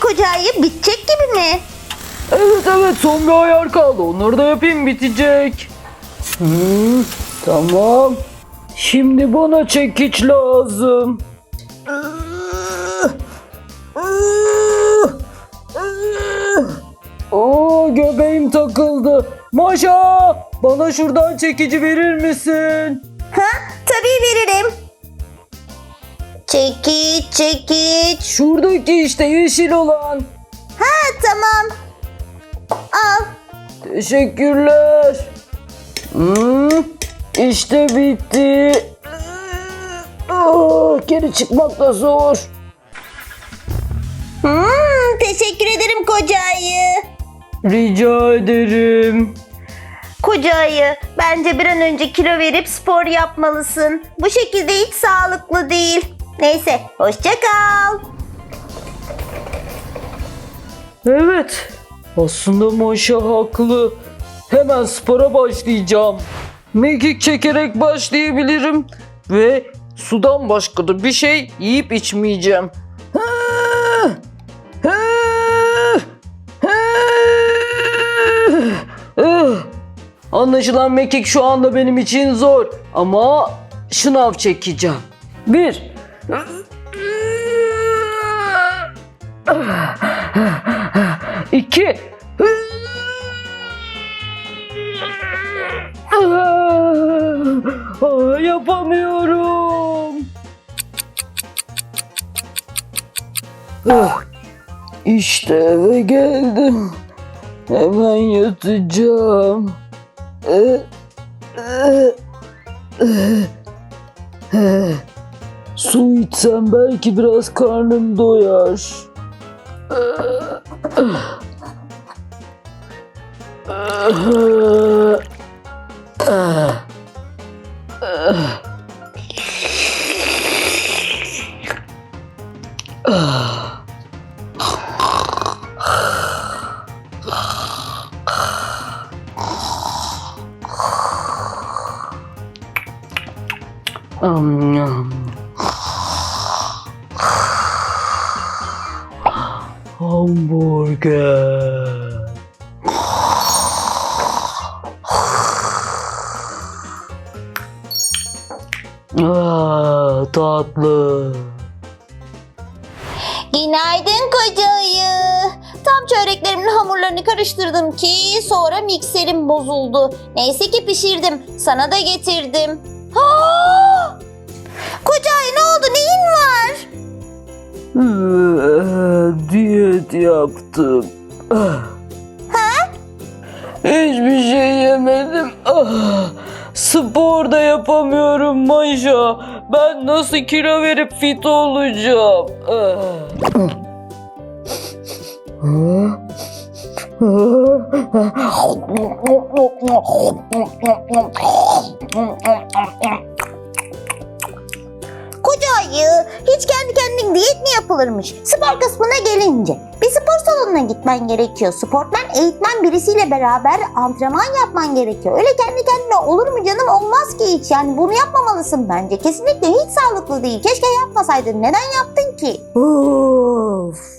koca ayı bitecek gibi mi? Evet evet son bir ayar kaldı. Onları da yapayım bitecek. Hmm, tamam. Şimdi bana çekiç lazım. Oo göbeğim takıldı. Maşa bana şuradan çekici verir misin? Ha, tabii veririm. Çekiç, çekiç. Şuradaki işte yeşil olan. Ha, tamam. Al. Teşekkürler. Hmm, işte bitti. Oh, geri çıkmak da zor. Hmm, teşekkür ederim koca ayı. Rica ederim. Koca ayı, bence bir an önce kilo verip spor yapmalısın. Bu şekilde hiç sağlıklı değil. Neyse, hoşça kal. Evet. Aslında Maşa haklı. Hemen spora başlayacağım. Mekik çekerek başlayabilirim. Ve sudan başka da bir şey yiyip içmeyeceğim. Anlaşılan mekik şu anda benim için zor. Ama şınav çekeceğim. Bir. İki. Aa, yapamıyorum. Ah, İşte eve geldim. Hemen yatacağım. Eh, eh, eh. Su içsem belki biraz karnım doyar. Hamburger. Aa, tatlı. Günaydın koca ayı. Tam çöreklerimin hamurlarını karıştırdım ki sonra mikserim bozuldu. Neyse ki pişirdim. Sana da getirdim. Ha! Diyet yaptım. Ha? Hiçbir şey yemedim. Ah, Spor da yapamıyorum Maşa. Ben nasıl kilo verip fit olacağım? Ah. Koca ayı hiç kendi kendine diyet mi yapılırmış? Spor kısmına gelince bir spor salonuna gitmen gerekiyor. Sportmen eğitmen birisiyle beraber antrenman yapman gerekiyor. Öyle kendi kendine olur mu canım? Olmaz ki hiç. Yani bunu yapmamalısın bence. Kesinlikle hiç sağlıklı değil. Keşke yapmasaydın. Neden yaptın ki? Of.